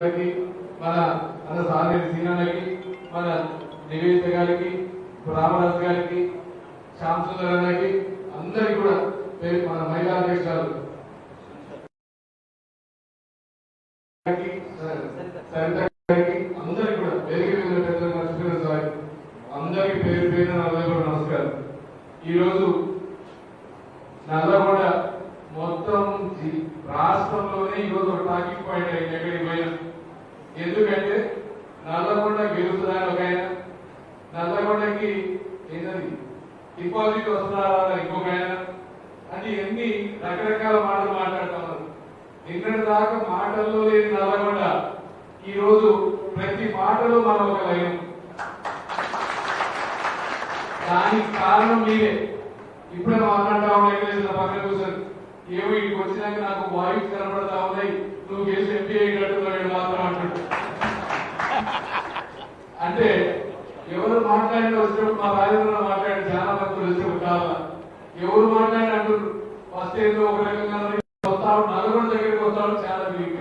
మన మన సానేటి మన నివేదిత గారికి రామరాజు గారికి శ్యామ్ సుందర్ అన్నకి అందరికి కూడా మన మహిళా అధ్యక్షురాలు. గారికి, సరిత గారికి అందరికి కూడా వేదిక సార్ అందరికి పేరు పేరు నలభై కూడా నమస్కారం. ఈరోజు నల్లగొండ రాష్ట్రంలోనే ఈరోజు ఒక టాకింగ్ పాయింట్ అయింది ఎక్కడికి పోయినా. ఎందుకంటే నల్లగొండ గెలుస్తుందని ఒక ఆయన నల్లగొండకి ఏంటది? డిపాజిట్ వస్తున్నారా ఇంకొక ఆయన. అని ఎన్ని రకరకాల మాటలు మాట్లాడుతున్నారు. నిన్నటి దాకా మాటల్లో లేని నల్లగొండ. ఈ రోజు ప్రతి మాటలో మనం ఒక లయం దానికి కారణం మీరే. ఇప్పుడే మాట్లాడటం పక్కన కూర్చొని. ఏమో ఇక్కడికి వచ్చినాక నాకు వాయిస్ కనబడతా ఉన్నాయి. నువ్వు గెలిచి ఎంపీ అయ్యేటట్టు మాత్రం అంటాడు అంటే ఎవరు మాట్లాడిన వచ్చినప్పుడు మా రాజేంద్ర మాట్లాడి చాలా మంది వచ్చినప్పుడు కాదు ఎవరు మాట్లాడి అంటారు ఫస్ట్ ఏదో ఒక రకంగా వస్తాడు నలుగురు దగ్గరికి వస్తాడు చాలా వీక్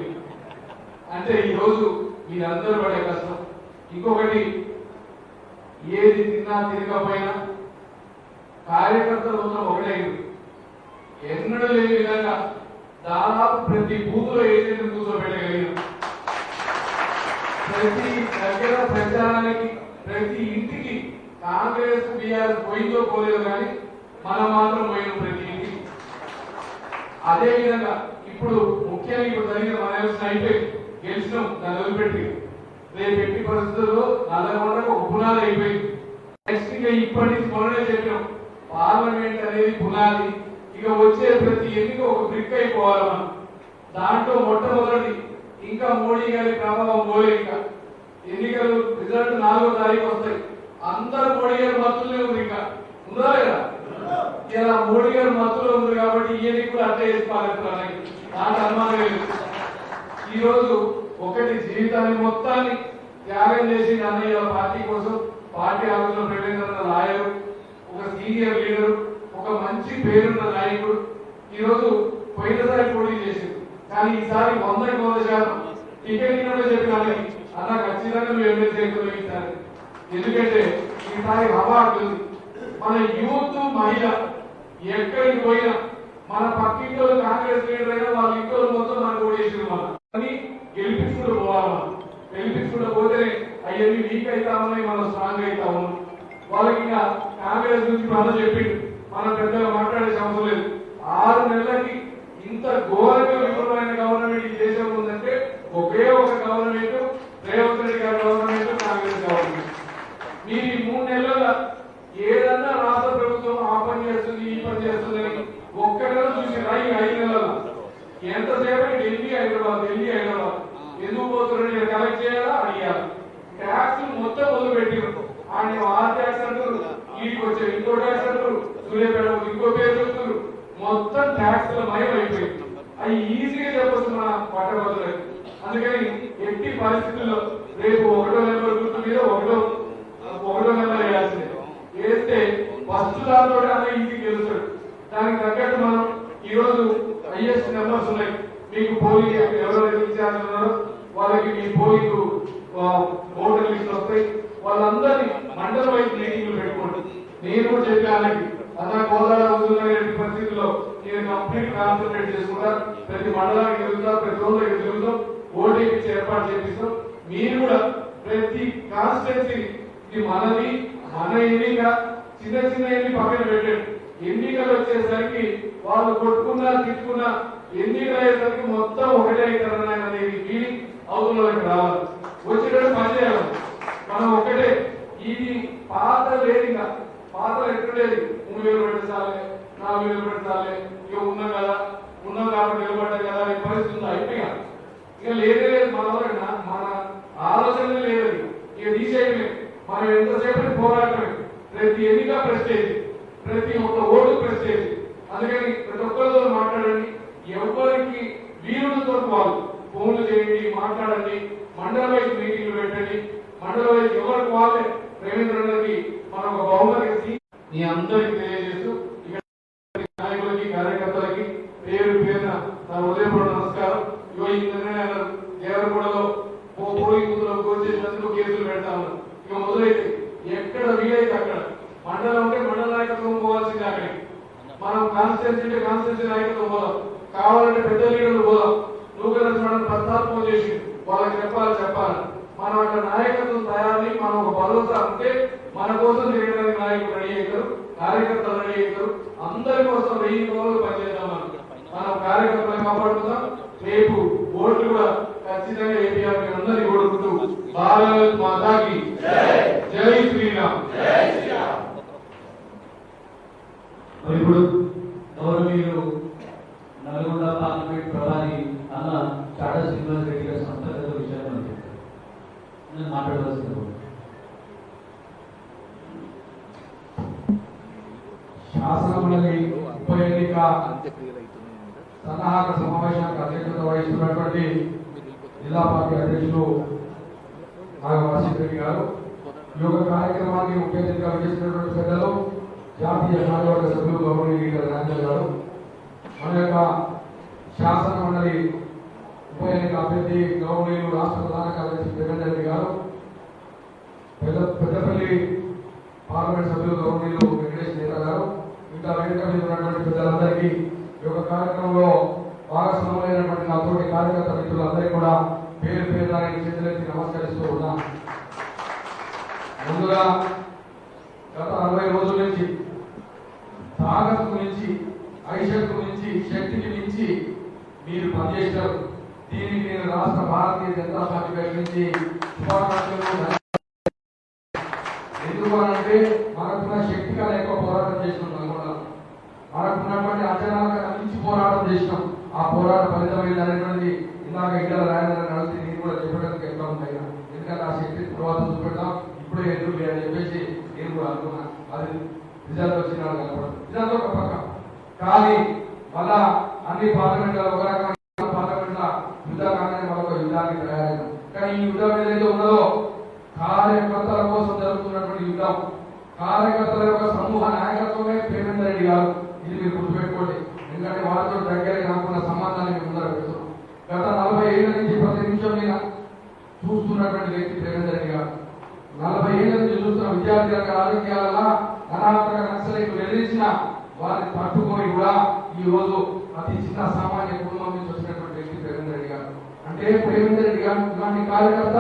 అంటే ఈ రోజు మీరందరూ పడే కష్టం. ఇంకొకటి ఏది తిన్నా తినకపోయినా కార్యకర్తలు ఉన్న ఒకటే ఎన్నడూ లేని విధంగా దాదాపు ప్రతి బూత్లో ఏజెంట్ కూర్చోబెట్టగలిగిన ప్రతి దగ్గర ప్రచారానికి ప్రతి ఇంటికి కాంగ్రెస్ బీఆర్ పోయిందో పోలేదు కానీ మనం మాత్రం పోయిన ప్రతి ఇంటికి. అదే విధంగా ఇప్పుడు ముఖ్యంగా ఇప్పుడు జరిగిన మన అయితే గెలిచినాం దాన్ని వదిలిపెట్టి. రేపు ఎట్టి పరిస్థితుల్లో నల్లగొండకు ఒక పునాది అయిపోయింది. నెక్స్ట్ ఇక ఇప్పటి నుంచి మొన్ననే చెప్పినాం పార్లమెంట్ అనేది పునాది. ఇక వచ్చే ప్రతి ఎన్నిక ఒక బ్రిక్ అయిపోవాలి మనం. దాంట్లో మొట్టమొదటి ఇంకా మోడీ గారి ప్రభావం పోలే ఇంకా. ఎన్నికలు రిజల్ట్ నాలుగో తారీఖు వస్తాయి. అందరు మోడీ గారి మత్తులే ఉంది ఇంకా. ఉందా లేదా? ఇలా మోడీ గారి మత్తులో ఉంది కాబట్టి ఈ కూడా అట్టే చేసుకోవాలి పాలిస్తున్నారు నాకు అనుమానం లేదు. ఈ రోజు ఒకటి జీవితాన్ని మొత్తాన్ని త్యాగం చేసి అన్నయ్య పార్టీ కోసం. పార్టీ ఆలోచన ప్రవేశించిన లాయరు ఒక సీనియర్ లీడర్ పేరున్న నాయకుడు ఈరోజు పోయినసారి పోటీ చేసింది కానీ ఈసారి వందకి వంద శాతం టికెట్ ఇవ్వడం చెప్పిన అన్నయ్య, అన్న ఖచ్చితంగా నువ్వు ఎమ్మెల్సీ ఎక్కువ ఎందుకంటే ఈసారి హవా ఉంటుంది. మన యూత్ మహిళ ఎక్కడికి పోయినా మన పక్కింట్లో కాంగ్రెస్ లీడర్ అయినా వాళ్ళ ఇంట్లో మొత్తం మనకు ఓడేసింది మన. కానీ గెలిపించుకుంటూ పోవాలి మనం. గెలిపించుకుంటూ పోతేనే అవన్నీ వీక్ అవుతా ఉన్నాయి మనం స్ట్రాంగ్ అవుతా ఉన్నాం వాళ్ళకి ఇంకా కాంగ్రెస్ గురించి మనం చెప్పిండు. మనం పెద్దగా మాట్లాడే అవసరం లేదు. ఆరు నెలలకి ఇంత ఘోరంగా విఫలమైన గవర్నమెంట్ ఈ దేశంలో ఉందంటే ఒకే ఒక గవర్నమెంట్ రేవంత్ రెడ్డి గారి గవర్నమెంట్ కాంగ్రెస్ గవర్నమెంట్ మీరు ఈ మూడు నెలల ఏదన్నా రాష్ట్ర ప్రభుత్వం ఆ పని చేస్తుంది ఈ పని చేస్తుందని ఒక్క నెల చూసి రాయి ఐదు నెలల ఎంతసేపు ఢిల్లీ హైదరాబాద్ ఢిల్లీ హైదరాబాద్ ఎందుకు పోతున్నాడు నేను కలెక్ట్ చేయాలా అడిగారు ట్యాక్స్ మొత్తం మొదలు పెట్టారు ఆయన ఆ ట్యాక్స్ అంటారు వీటికి వచ్చే ఇంకో ట్యాక్స్ అంటారు సూర్యాపేట ఇంకో పేరు చెప్తారు మొత్తం ట్యాక్స్ మయం అయిపోయింది అవి ఈజీగా చెప్పొచ్చు మన పట్టభద్రులకు అందుకని ఎట్టి పరిస్థితుల్లో రేపు ఒకటో నెంబర్ గుర్తు మీద ఒకటో ఒకటో నెంబర్ వేయాల్సిందే. వేస్తే ఫస్ట్ దాంతో అన్న ఈజీ గెలుస్తాడు. దానికి తగ్గట్టు మనం ఈ రోజు హైయెస్ట్ నెంబర్స్ ఉన్నాయి. మీకు పోలింగ్ ఎవరైతే ఇన్ఛార్జ్ ఉన్నారో వాళ్ళకి మీ పోలింగ్ ఓటర్ లిస్ట్ వస్తాయి. వాళ్ళందరినీ మండల వైపు మీటింగ్లు పెట్టుకోండి. నేను కూడా చెప్పానండి అలా కోదాడ వస్తున్న పరిస్థితుల్లో నేను కంప్లీట్ కాన్సన్ట్రేట్ చేసుకుంటా. ప్రతి మండలానికి వెళ్తా ప్రతి రోజు తిరుగుతాం ఓటింగ్ ఇచ్చి ఏర్పాటు చేపిస్తాం. మీరు కూడా ప్రతి కాన్స్టిట్యున్సీ ఇది మనది మన ఎన్నిక చిన్న చిన్న ఎన్ని పక్కన పెట్టండి. ఎన్నికలు వచ్చేసరికి వాళ్ళు కొట్టుకున్నా తిట్టుకున్నా ఎన్నికలు అయ్యేసరికి మొత్తం ఒకటే అవుతారని అనేది ఫీలింగ్ అవుతున్నకి రావాలి. వచ్చేటప్పుడు పని చేయాలి. మనం ఒకటే. ఇది పాత లేదు ఇంకా పాత ఎక్కడలేదు మూడు వేలు పెట్టాలి నాలుగు వేలు పెట్టాలి ఇక ఉన్నాం కదా. ఉన్నాం కాబట్టి నిలబడ్డాం కదా ఈ పరిస్థితి ఉంది. అయిపోయా ఇక లేదే లేదు మన వరకు మన ఆలోచన లేదు ఇక తీసేయడమే మనం ఎంతసేపు పోరాటమే ప్రతి ఎన్నిక ప్రెస్టేజ్ ప్రతి ఒక్క ఓటు ప్రెస్టేజ్ అందుకని ప్రతి ఒక్కరితో మాట్లాడండి ఎవరికి వీరులతో వాళ్ళు ఫోన్లు చేయండి మాట్లాడండి మండల వైజ్ మీటింగ్లు పెట్టండి మండల వైజ్ ఎవరికి వాళ్ళే రవీంద్రకి మనం ఒక బహుమతి ఇచ్చి మీ అందరికి తెలియజేస్తూ ఇక్కడ నాయకులకి కార్యకర్తలకి పేరు పేరున నా హృదయపూర్వక నమస్కారం ఇగో ఈ నిర్ణయాలు దేవరగూడలో వచ్చినందుకు కేసులు పెడతాము. ఇక మొదలైతే ఎక్కడ వీలైతే అక్కడ. మండలం అంటే మండల నాయకత్వం పోవాల్సిందే అక్కడికి మనం కాన్స్టిట్యూన్సీ అంటే కాన్స్టిట్యూన్సీ నాయకత్వం పోదాం. కావాలంటే పెద్ద లీడర్లు పోదాం. నువ్వు కదా మనం ప్రస్తాపం చేసి వాళ్ళకి చెప్పాలి చెప్పాలి. మనం అక్కడ నాయకత్వం తయారని మనం ఒక భరోసా అంటే మన కోసం చేయడానికి నాయకులు రెడీ అవుతారు కార్యకర్తలు రెడీ అవుతారు. అందరి కోసం వెయ్యి రోజులు పనిచేద్దాం మనం. మనం కార్యకర్తలను కాపాడుకుందాం. రేపు ఓట్లు కూడా ఖచ్చితంగా ఏపీఆర్ అందరినీ ఓడుకుంటూ భారత్ మాతాకి జై శ్రీరామ్ మరి ఇప్పుడు గౌరవనీయులు నల్గొండ పార్లమెంట్ ప్రధాని అన్న చాడ శ్రీనివాస్ రెడ్డి గారి సంస్థాగత విషయాలు మనకు చెప్తారు. నేను మాట్లాడవలసింది ఉప ఎన్నిక సన్నాహక సమావేశానికి అధ్యక్షత వహిస్తున్నటువంటి జిల్లా పార్టీ అధ్యక్షులు నాగవాసి రెడ్డి గారు. ఈ యొక్క కార్యక్రమానికి ముఖ్య అతిథిగా చేసినటువంటి పెద్దలు జాతీయ కార్యవర్గ సభ్యులు గౌరవనీయ రాజేంద్ర గారు. మన యొక్క శాసన మండలి ఉప ఎన్నిక అభ్యర్థి గౌరవనీయులు రాష్ట్ర ప్రధాన కార్యదర్శి జగన్ రెడ్డి గారు. పెద్దపల్లి పార్లమెంట్ సభ్యులు గౌరవనీయులు వెంకటేష్ నేత గారు ఇంకా వేదిక ఉన్నటువంటి పెద్దలందరికీ ఈ యొక్క కార్యక్రమంలో భాగస్వామైనటువంటి నా కార్యకర్త మిత్రులందరికీ కూడా పేరు పేరు చేతులెత్తి నమస్కరిస్తూ ఉన్నా. ముందుగా గత అరవై రోజుల నుంచి తాగత్ మించి ఐషకు మించి శక్తికి మించి మీరు పనిచేశారు. దీనికి నేను రాష్ట్ర భారతీయ జనతా పార్టీ వైపు నుంచి శుభాకాంక్షలు అంటే మనకున్న శక్తి కన్నా ఎక్కువ పోరాటం చేసినాం నల్గొండ మనకున్నటువంటి అచనాలకు మించి పోరాటం చేసినాం. ఆ పోరాట ఫలితం ఏంటనేటువంటి ఇందాక ఇక్కడ రాయదని కలిసి నేను కూడా చెప్పడానికి ఎంత ఉంటాయి ఎందుకంటే ఆ శక్తి తర్వాత చూపెడతాం ఇప్పుడే ఎందుకు లేదని చెప్పేసి నేను కూడా అనుకున్నా. అది రిజల్ట్ వచ్చిన కనపడదు ఇదంతా ఒక పక్క. కానీ మళ్ళా అన్ని పార్లమెంట్లో ఒక రకమైన పార్లమెంట్ల యుద్ధాన్ని మరొక యుద్ధానికి తయారైన. కానీ ఈ యుద్ధం ఏదైతే ఉన్నదో కార్యకర్తల కోసం జరుగుతున్నటువంటి యుద్ధం కార్యకర్తల యొక్క సమూహ నాయకత్వమే ప్రేమేంద్ర రెడ్డి గారు. ఇది మీరు గుర్తుపెట్టుకోండి. ఎందుకంటే వారితో దగ్గర నాకున్న సంబంధాన్ని మీ ముందర పెడుతున్నాం. గత నలభై ఏళ్ళ నుంచి ప్రతి నిమిషం మీద చూస్తున్నటువంటి వ్యక్తి ప్రేమేంద్ర రెడ్డి గారు. నలభై ఏళ్ళ నుంచి చూస్తున్న విద్యార్థి యొక్క రాజకీయాల అనాథక నక్సలకు వెలిసిన వారిని పట్టుకొని కూడా ఈ రోజు అతి చిన్న సామాన్య కుటుంబం నుంచి వచ్చినటువంటి వ్యక్తి ప్రేమేంద్ర రెడ్డి గారు. అంటే ప్రేమేంద్ర రెడ్డి గారు ఇలాంటి కార్యకర్త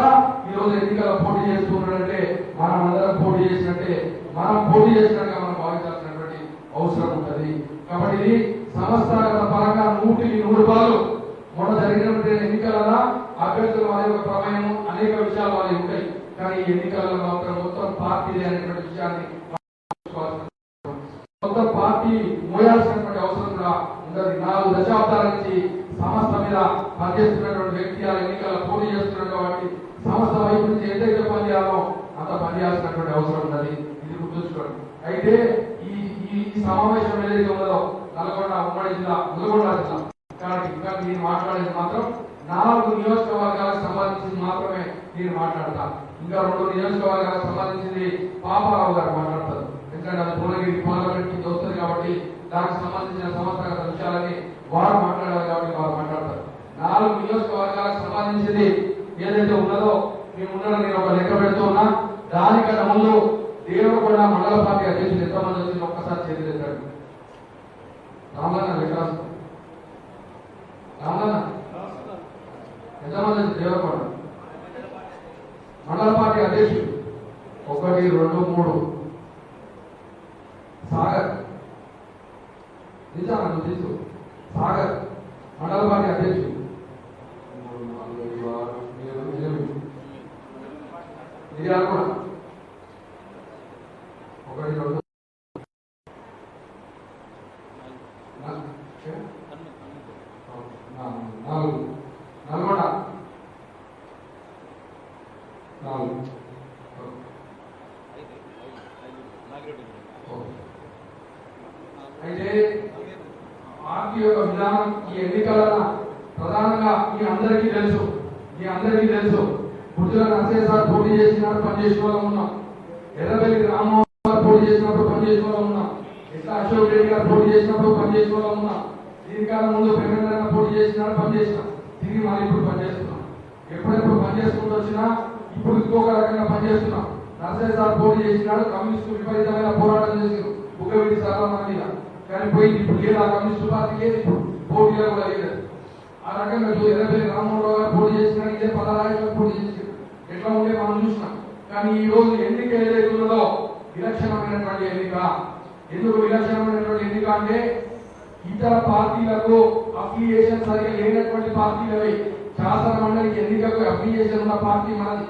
ఈ రోజు ఎన్నికల పోటీ చేస్తున్నాడంటే మనం అందరం పోటీ చేసినట్టే మనం పోటీ చేసినట్టుగా మనం భావించాల్సినటువంటి అవసరం ఉంటది. కాబట్టి ఇది సంస్థాగత పరంగా నూటికి నూరు పాలు మొన్న జరిగినటువంటి ఎన్నికలలో అభ్యర్థుల వారి యొక్క ప్రమేయం అనేక విషయాలు వారి ఉంటాయి. కానీ ఈ ఎన్నికలలో మాత్రం మొత్తం పార్టీ అనేటువంటి విషయాన్ని మొత్తం పార్టీ మోయాల్సినటువంటి అవసరం కూడా ఉండదు. నాలుగు దశాబ్దాల నుంచి సంస్థ మీద పనిచేస్తున్నటువంటి వ్యక్తి ఆ ఎన్నికల పోటీ చేస్తున్నాడు కాబట్టి సంస్థ వైపు నుంచి ఎంతైతే పనిచేయాలో అంత పనిచేయాల్సినటువంటి అవసరం ఉన్నది గుర్తుంచుకోండి. అయితే ఈ ఈ సమావేశం ఏదైతే ఉన్నదో నల్గొండ ఉమ్మడి జిల్లా నల్గొండ జిల్లా. కాబట్టి ఇంకా నేను మాట్లాడేది మాత్రం నాలుగు నియోజకవర్గాలకు సంబంధించింది మాత్రమే నేను మాట్లాడతా. ఇంకా రెండు నియోజకవర్గాలకు సంబంధించింది పాపారావు గారు మాట్లాడతారు. ఎందుకంటే అది భువనగిరి పార్లమెంట్ కింద వస్తుంది కాబట్టి దానికి సంబంధించిన సంస్థాగత విషయాలని వారు మాట్లాడారు కాబట్టి వారు మాట్లాడతారు. నాలుగు నియోజకవర్గాలకు సంబంధించింది ఏదైతే ఉన్నదో మేము ఉన్న నేను ఒక లెక్క పెడుతున్నా దానికన్నా ముందు దేవరకొండ మండల పార్టీ అధ్యక్షులు ఎంతమంది వచ్చింది ఒక్కసారి చేతులు ఎత్తాడు. రామన్న లెక్క రాసుకో. రామన్న. ఎంతమంది వచ్చింది దేవరకొండ మండల పార్టీ అధ్యక్షులు ఒకటి రెండు మూడు. సాగర్. నిజానా నువ్వు తీసు సాగర్ మండల పార్టీ అధ్యక్షుడు. మూడు, నాలుగు, ఐదు, ఆరు, ఏడు, ఎనిమిది. మిర్యాల కూడా ఒకటి రెండు నా- ఏ? నాలుగు. నాలుగు నల్గొండ నాలుగు ఓకే. అయితే పార్టీ యొక్క విధానం ఈ ఎన్నికల ప్రధానంగా మీ అందరికీ తెలుసు. మీ అందరికీ తెలుసు. గుర్తుల నరసయ్య సార్ పోటీ చేసినప్పుడు పనిచేసిన వాళ్ళం ఉన్నాం. ఎర్రబెల్లి రామ్మోహన్ గారు పోటీ చేసినప్పుడు పనిచేసిన వాళ్ళం ఉన్నాం. ఇట్లా అశోక్ రెడ్డి గారు పోటీ చేసినప్పుడు పనిచేసిన వాళ్ళం ఉన్నాం. దీనికన్నా ముందు ప్రేమేంద్ర పోటీ చేసినాడు పనిచేసినాం తిరిగి మనం ఇప్పుడు పనిచేస్తున్నాం ఎప్పుడెప్పుడు పనిచేసుకుంటూ వచ్చినా ఇప్పుడు ఇంకొక రకంగా పనిచేస్తున్నాం నర్సరీ సార్ పోటీ చేసినాడు కమ్యూనిస్టు విపరీతమైన పోరాటం చేసారు బుగ్గవీటి మన మీద కానీ పోయింది ఇప్పుడు లేదు ఆ కమ్యూనిస్టు పార్టీ లేదు. ఇప్పుడు పోటీలో కూడా లేదు ఆ రకంగా ఎనభై ఎర్రబెల్లి రామ్మోహన్ గారు పోటీ చేసినాడు ఇదే పదరాజు పోటీ చేసారు ఎట్లా ఉండే మనం చూసినాం. కానీ ఈ రోజు ఎన్నిక ఏదైతే ఉన్నదో విలక్షణమైనటువంటి ఎన్నిక. ఎందుకు విలక్షణమైనటువంటి ఎన్నిక అంటే ఇతర పార్టీలకు అఫిలియేషన్ సరిగా లేనటువంటి పార్టీలవి. శాసనమండలికి ఎన్నికకు అఫిలియేషన్ ఉన్న పార్టీ మనది.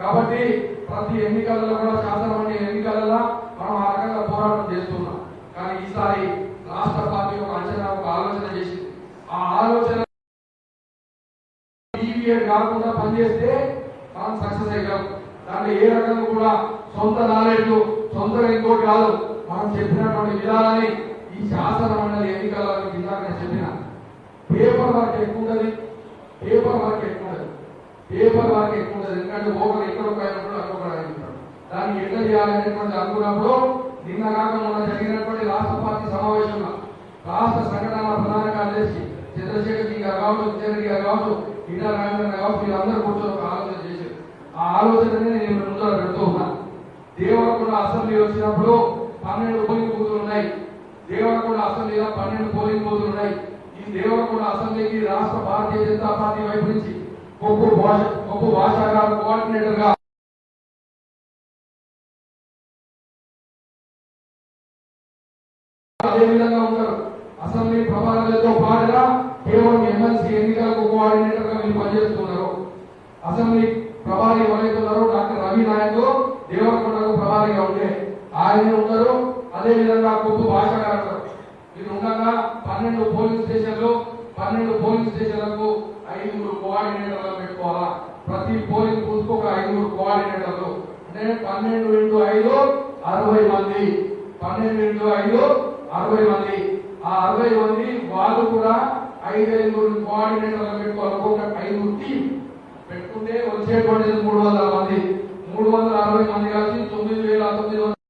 కాబట్టి ప్రతి ఎన్నికలలో కూడా శాసనమండలి ఎన్నికలలో మనం ఆ రకంగా పోరాటం చేస్తున్నాం. కానీ ఈసారి రాష్ట్ర పార్టీ ఒక అంచనా ఒక ఆలోచన చేసింది. ఆ ఆలోచన కాకుండా పనిచేస్తే మనం సక్సెస్ అయ్యాం. దాంట్లో ఏ రకంగా కూడా సొంత నాలెడ్జ్ సొంతంగా ఇంకోటి కాదు. మనం చెప్పినటువంటి విధానాన్ని ఈ శాసన మండలి ఎన్నికల ఇందాక నేను చెప్పిన పేపర్ వర్క్ ఎక్కువ ఉంటుంది. పేపర్ వర్క్ ఎక్కువ ఉంటుంది. పేపర్ వర్క్ ఎక్కువ ఉంటుంది. ఎందుకంటే ఒకరు ఎక్కడ ఒక అక్కడ దాన్ని ఎట్లా చేయాలనేటువంటి అనుకున్నప్పుడు నిన్న కాక మొన్న జరిగినటువంటి రాష్ట్ర పార్టీ సమావేశంలో రాష్ట్ర సంఘటన ప్రధాన కార్యదర్శి చంద్రశేఖర్ జీ గారు కావచ్చు కిషన్ గారు కావచ్చు ఈటల రాజేంద్ర కావచ్చు వీళ్ళందరూ కూర్చొని ఒక ఆలోచన చేశారు. ఆ ఆలోచననే నేను ముందర పెడుతూ ఉన్నా. దేవరకొండ అసెంబ్లీ వచ్చినప్పుడు పన్నెండు పోలింగ్ బూతులు ఉన్నాయి. దేవరకొండ అసెంబ్లీలో పన్నెండు పోలింగ్ బూతులు ఉన్నాయి. ఈ దేవరకొండ అసెంబ్లీకి రాష్ట్ర భారతీయ జనతా పార్టీ వైపు నుంచి కొప్పు భాష కొప్పు భాష గారు కోఆర్డినేటర్గా అదే విధంగా ఉంటారు. అసెంబ్లీ ప్రభావాలతో పాటుగా కేవలం ఎమ్మెల్సీ ఎన్నికలకు కోఆర్డినేటర్గా వీళ్ళు పనిచేస్తున్నారు. అసెంబ్లీ ప్రభారి ఎవరైతే డాక్టర్ రవి నాయక్ దేవరకొండకు ప్రభారిగా ఉండే ఆయన ఉన్నారు. అదే విధంగా కొప్పు భాష గారు ఉన్నారు. ఉండగా పన్నెండు పోలింగ్ స్టేషన్లు పన్నెండు పోలింగ్ స్టేషన్లకు ఐదుగురు కోఆర్డినేటర్లు పెట్టుకోవాలా? ప్రతి పోలింగ్ బూత్ ఒక ఐదుగురు కోఆర్డినేటర్లు అంటే పన్నెండు ఇంటూ ఐదు అరవై మంది. పన్నెండు ఇంటూ ఐదు అరవై మంది. ఆ అరవై మంది వాళ్ళు కూడా ఐదు కోఆర్డినేటర్లు పెట్టుకోవాలి. ఐదు టీం పెట్టుకుంటే వచ్చేటువంటి మూడు వందల మంది. మూడు వందల అరవై మంది కలిసి